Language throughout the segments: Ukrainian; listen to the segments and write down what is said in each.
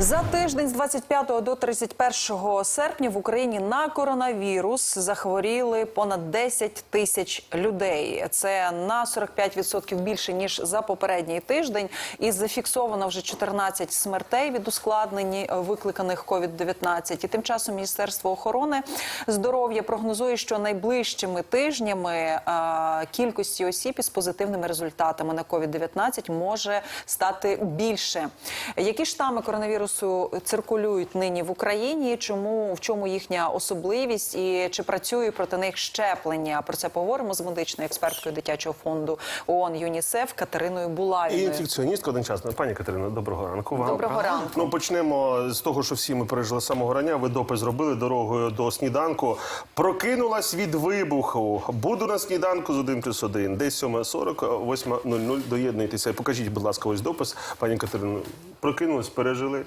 За тиждень з 25 до 31 серпня в Україні на коронавірус захворіли понад 10 тисяч людей. Це на 45% більше ніж за попередній тиждень. І зафіксовано вже 14 смертей від ускладнень, е, викликаних COVID-19. І тим часом Міністерство охорони здоров'я прогнозує, що найближчими тижнями е, кількості осіб із позитивними результатами на COVID-19 може стати більше. Які штами коронавірусу циркулюють нині в Україні? Чому в чому їхня особливість і чи працює проти них щеплення? Про це поговоримо з медичною експерткою дитячого фонду ООН ЮНІСЕФ Катериною І Булавіною. інфекціоністка одночасно. Пані Катерино, доброго ранку вам. Доброго ранку. Ну почнемо з того, що всі ми пережили самого рання. Ви допис зробили дорогою до сніданку. Прокинулась від вибуху. Буду на сніданку з 1 плюс 1. Десь 7.40, 8.00. Доєднуйтеся. Покажіть, будь ласка, ось допис. Пані Катерино, прокинулась, пережили.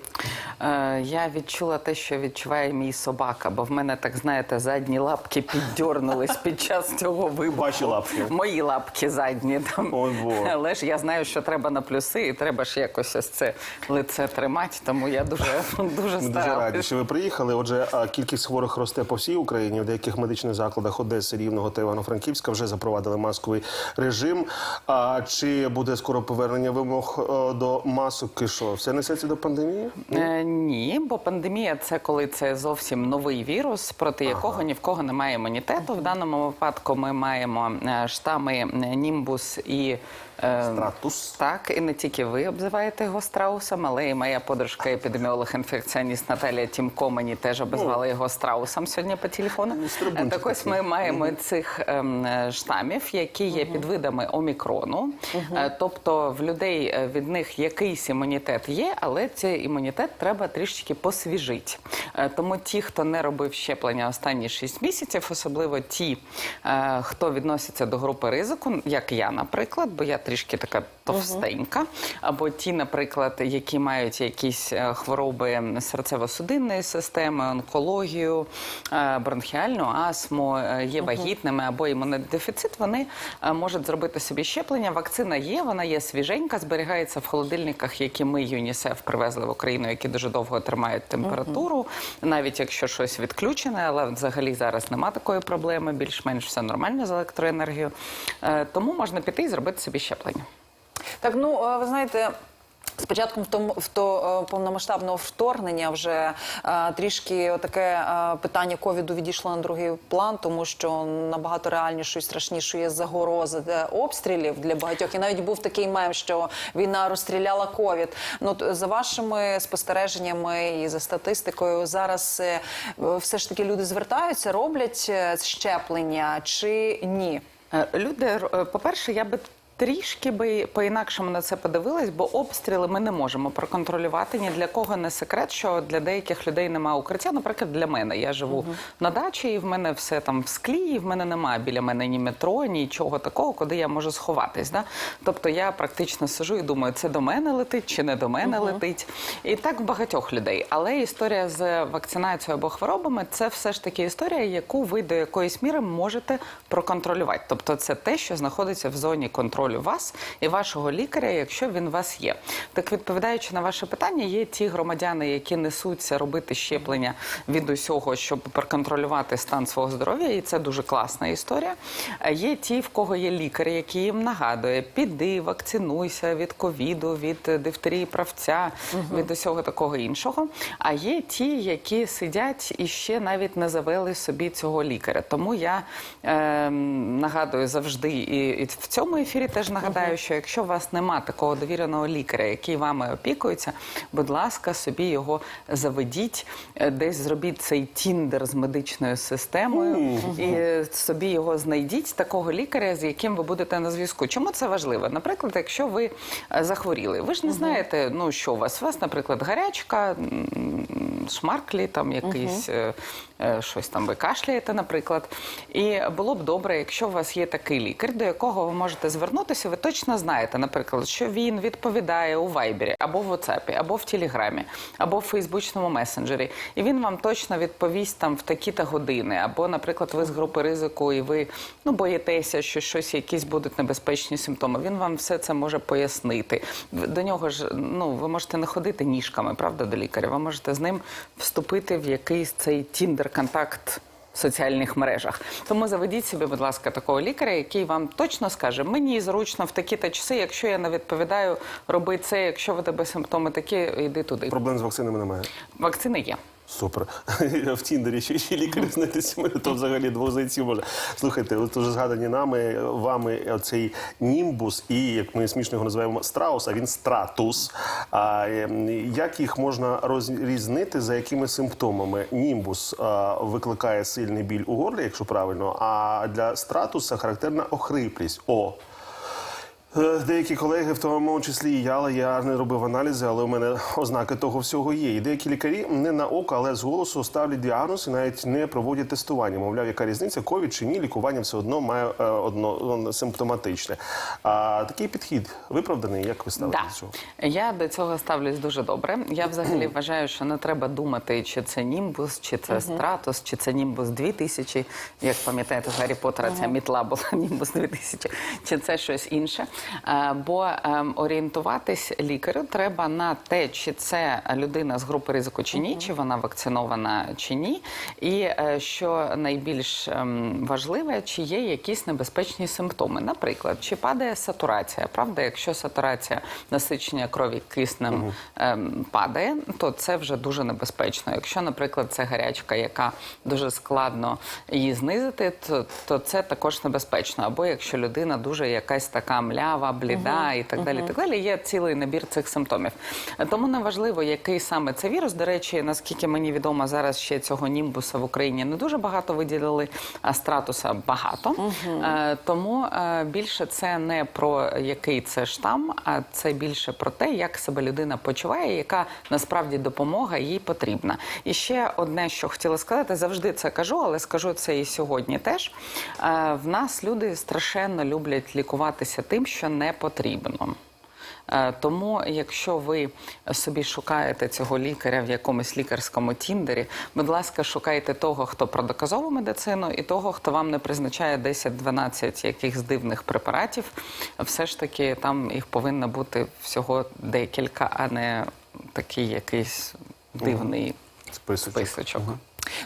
Е, Я відчула те, що відчуває мій собака, бо в мене так знаєте, задні лапки піддьорнулись під час цього вибуху. Ваші лапки. Мої лапки задні. Там. Ой, бо. Але ж я знаю, що треба на плюси, і треба ж якось ось це лице тримати. Тому я дуже дуже Ми дуже раді, старалась. що ви приїхали. Отже, а, кількість хворих росте по всій Україні. В деяких медичних закладах Одеси, Рівного та Івано-Франківська вже запровадили масковий режим. А чи буде скоро повернення вимог е, до масок? І що все несеться до пандемії? Е, ні, бо пандемія це коли це зовсім новий вірус, проти якого ні в кого немає імунітету. В даному випадку ми маємо е, штами е, Німбус і е, Стратус. Так, і не тільки ви обзиваєте його страусом, але і моя подружка, епідеміолог-інфекціоніст Наталія Тімко мені теж обізвала його страусом сьогодні по телефону. Ну, Так ось ми маємо цих ем, штамів, які є підвидами омікрону. Е, Тобто в людей від них якийсь імунітет є, але цей імунітет треба трішки посвіжити. Е, Тому ті, хто не робив щеплення останні 6 місяців, особливо ті, е, хто відноситься до групи ризику, як я, наприклад, бо я трішки така товстенька, або ті, наприклад, які мають якісь е, хвороби серцево-судинної системи, онкологію, бронхіальну астму, є вагітними або імунодефіцит, вони можуть зробити собі щеплення. Вакцина є, вона є свіженька, зберігається в холодильниках, які ми ЮНІСЕФ привезли в Україну, які дуже довго тримають температуру, навіть якщо щось відключене, але взагалі зараз нема такої проблеми, більш-менш все нормально з електроенергією. Е, Тому можна піти і зробити собі щеплення. Так, ну е, ви знаєте. З початком втом- вто- е, повномасштабного вторгнення вже е, трішки таке е, питання ковіду відійшло на другий план, тому що набагато реальнішою і страшнішою є обстрілів для багатьох. І навіть був такий мем, що війна розстріляла ковід. Ну за вашими спостереженнями і за статистикою, зараз все ж таки люди звертаються, роблять щеплення чи ні? Люди, р- е, по-перше, я би. Трішки би по-інакшому на це подивилась, бо обстріли ми не можемо проконтролювати. Ні для кого не секрет, що для деяких людей немає укриття. Наприклад, для мене я живу на дачі, і в мене все там в склі, і в мене немає біля мене ні метро, нічого такого, куди я можу сховатись. Да? Тобто я практично сижу і думаю, це до мене летить чи не до мене летить. І так в багатьох людей. Але історія з вакцинацією або хворобами це все ж таки історія, яку ви до якоїсь міри можете проконтролювати. Тобто, це те, що знаходиться в зоні контролю вас і вашого лікаря, якщо він у вас є. Так відповідаючи на ваше питання, є ті громадяни, які несуться робити щеплення від усього, щоб проконтролювати стан свого здоров'я, і це дуже класна історія. А Є ті, в кого є лікар, який їм нагадує: піди, вакцинуйся від ковіду, від дифтерії правця, від усього такого іншого. А є ті, які сидять і ще навіть не завели собі цього лікаря. Тому я е, нагадую завжди і, і в цьому ефірі теж нагадаю, що якщо у вас нема такого довіреного лікаря, який вами опікується, будь ласка, собі його заведіть, е, десь зробіть цей тіндер з медичною системою і собі його знайдіть, такого лікаря, з яким ви будете на зв'язку. Чому це важливо? Наприклад, якщо ви е, захворіли, ви ж не знаєте, ну що у вас? У вас, наприклад, гарячка, шмарклі, там якийсь е, щось там ви кашляєте, наприклад. І було б добре, якщо у вас є такий лікар, до якого ви можете звернутися, ви точно знаєте, наприклад, що він відповідає у Вайбері або в WhatsApp, або в Телеграмі, або в Фейсбучному месенджері. І він вам точно відповість там в такі-то години. Або, наприклад, ви з групи ризику і ви ну боїтеся, що щось якісь будуть небезпечні симптоми. Він вам все це може пояснити. До нього ж ну ви можете не ходити ніжками, правда, до лікаря. Ви можете з ним вступити в якийсь цей тіндер-контакт. В соціальних мережах тому заведіть собі, будь ласка, такого лікаря, який вам точно скаже, мені зручно в такі-то часи, якщо я не відповідаю, роби це. Якщо в тебе симптоми такі, йди туди. Проблем з вакцинами немає. Вакцини є. Супер. В Тіндері ще, ще лікарі знайдеться, то взагалі двох зайців може. Слухайте, от уже згадані нами, вами цей німбус і, як ми смішно його називаємо, страус, а він стратус. А, ем, як їх можна розрізнити, за якими симптомами? Німбус а, викликає сильний біль у горлі, якщо правильно, а для стратуса характерна охриплість. О, Деякі колеги, в тому числі і я, але я не робив аналізи, але у мене ознаки того всього є. І деякі лікарі не на око, але з голосу ставлять діагноз і навіть не проводять тестування. Мовляв, яка різниця, ковід чи ні, лікування все одно має е, одно симптоматичне. А такий підхід виправданий. Як ви ставите Да. до цього? Я до цього ставлюсь дуже добре. Я взагалі вважаю, що не треба думати, чи це німбус, чи це стратус, чи це німбус 2000. Як пам'ятаєте, Гаррі Поттера ця мітла була німбус 2000, чи це щось інше. Е, Бо ем, орієнтуватись лікарю треба на те, чи це людина з групи ризику чи ні, чи вона вакцинована чи ні. І е, що найбільш ем, важливе, чи є якісь небезпечні симптоми. Наприклад, чи падає сатурація? Правда, якщо сатурація насичення крові киснем ем, падає, то це вже дуже небезпечно. Якщо, наприклад, це гарячка, яка дуже складно її знизити, то, то це також небезпечно. Або якщо людина дуже якась така млява, бліда і так далі. і Так далі є цілий набір цих симптомів. Тому неважливо, який саме це вірус. До речі, наскільки мені відомо, зараз ще цього німбуса в Україні не дуже багато виділили, а стратуса багато. Е, Тому е, більше це не про який це штам, а це більше про те, як себе людина почуває, яка насправді допомога їй потрібна. І ще одне, що хотіла сказати, завжди це кажу, але скажу це і сьогодні теж. Е, В нас люди страшенно люблять лікуватися тим, що не потрібно. Е, Тому, якщо ви собі шукаєте цього лікаря в якомусь лікарському тіндері, будь ласка, шукайте того, хто про доказову медицину, і того, хто вам не призначає 10-12 якихось дивних препаратів. Все ж таки, там їх повинно бути всього декілька, а не такий якийсь дивний Списочок. списочок.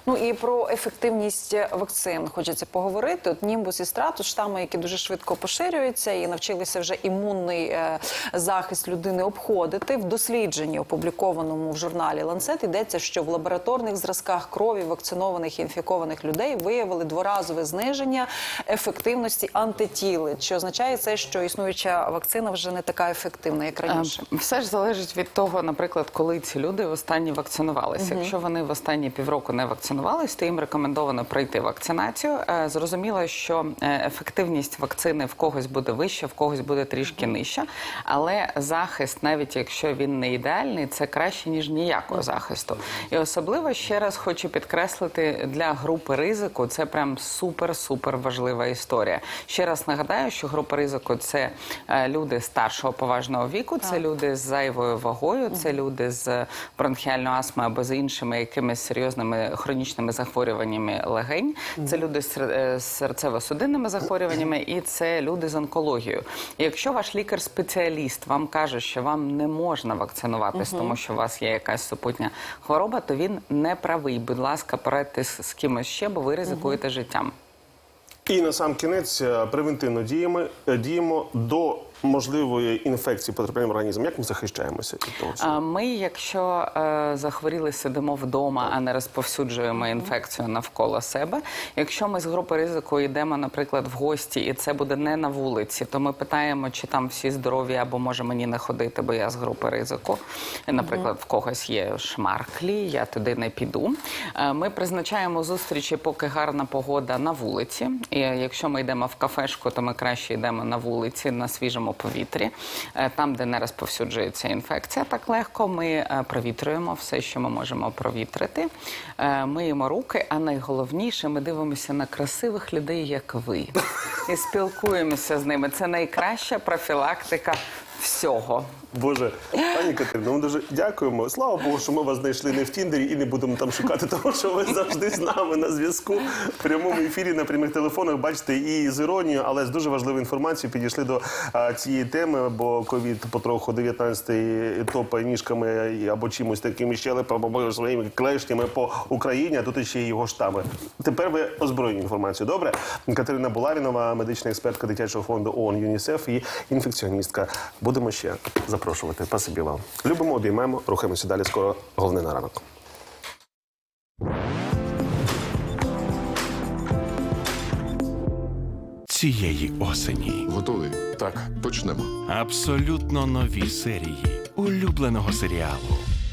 Ну і про ефективність вакцин хочеться поговорити. От німбус і стратус штами, які дуже швидко поширюються і навчилися вже імунний е, захист людини обходити. В дослідженні, опублікованому в журналі Lancet, йдеться, що в лабораторних зразках крові вакцинованих і інфікованих людей виявили дворазове зниження ефективності антитіли. Чи означає це, що існуюча вакцина вже не така ефективна, як раніше? Е, Все ж залежить від того, наприклад, коли ці люди востаннє вакцинувалися. Якщо вони в останні півроку не вакцинувались, то їм рекомендовано пройти вакцинацію. Е, Зрозуміло, що е, ефективність вакцини в когось буде вища, в когось буде трішки нижча. Але захист, навіть якщо він не ідеальний, це краще ніж ніякого захисту. І особливо ще раз хочу підкреслити для групи ризику. Це прям супер-супер важлива історія. Ще раз нагадаю, що група ризику це е, люди старшого поважного віку, це люди з зайвою вагою, це люди з бронхіальною астмою або з іншими якимись серйозними хронічними захворюваннями легень, це люди з е, з серцево-судинними захворюваннями, і це люди з онкологією. І якщо ваш лікар-спеціаліст вам каже, що вам не можна вакцинуватись, тому що у вас є якась супутня хвороба, то він не правий. Будь ласка, порадьтесь з кимось ще, бо ви ризикуєте життям. І на сам кінець е, превентивно діємо, е, діємо до можливої інфекції потрапляння в організм. Як ми захищаємося від того? всього? А Ми, якщо е, захворіли, сидимо вдома, а не розповсюджуємо інфекцію навколо себе. Якщо ми з групи ризику йдемо, наприклад, в гості, і це буде не на вулиці, то ми питаємо, чи там всі здорові, або може мені не ходити, бо я з групи ризику. Наприклад, в когось є шмарклі, я туди не піду. Е, Ми призначаємо зустрічі, поки гарна погода на вулиці. І якщо ми йдемо в кафешку, то ми краще йдемо на вулиці на свіжому свіжому повітрі, Е, там, де не розповсюджується інфекція, так легко. Ми е, провітрюємо все, що ми можемо провітрити. Е, Миємо руки, а найголовніше, ми дивимося на красивих людей, як ви, і спілкуємося з ними. Це найкраща профілактика всього. Боже, пані Катерино, ми дуже дякуємо. Слава Богу, що ми вас знайшли не в Тіндері і не будемо там шукати, тому що ви завжди з нами на зв'язку в прямому ефірі на прямих телефонах. Бачите, і з іронією, але з дуже важливою інформацією підійшли до а, цієї теми, бо ковід потроху 19-й топає ніжками або чимось таким щелепами, або своїми клешнями по Україні, а тут ще й його штами. Тепер ви озброєні інформацією. Добре, Катерина Булавінова, медична експертка дитячого фонду ООН ЮНІСЕФ і інфекціоністка. Будемо ще запрошувати. Пасибі вам. Любимо, обіймемо, рухаємося далі. Скоро головне на ранок. цієї осені. Готовий? Так, почнемо. Абсолютно нові серії улюбленого серіалу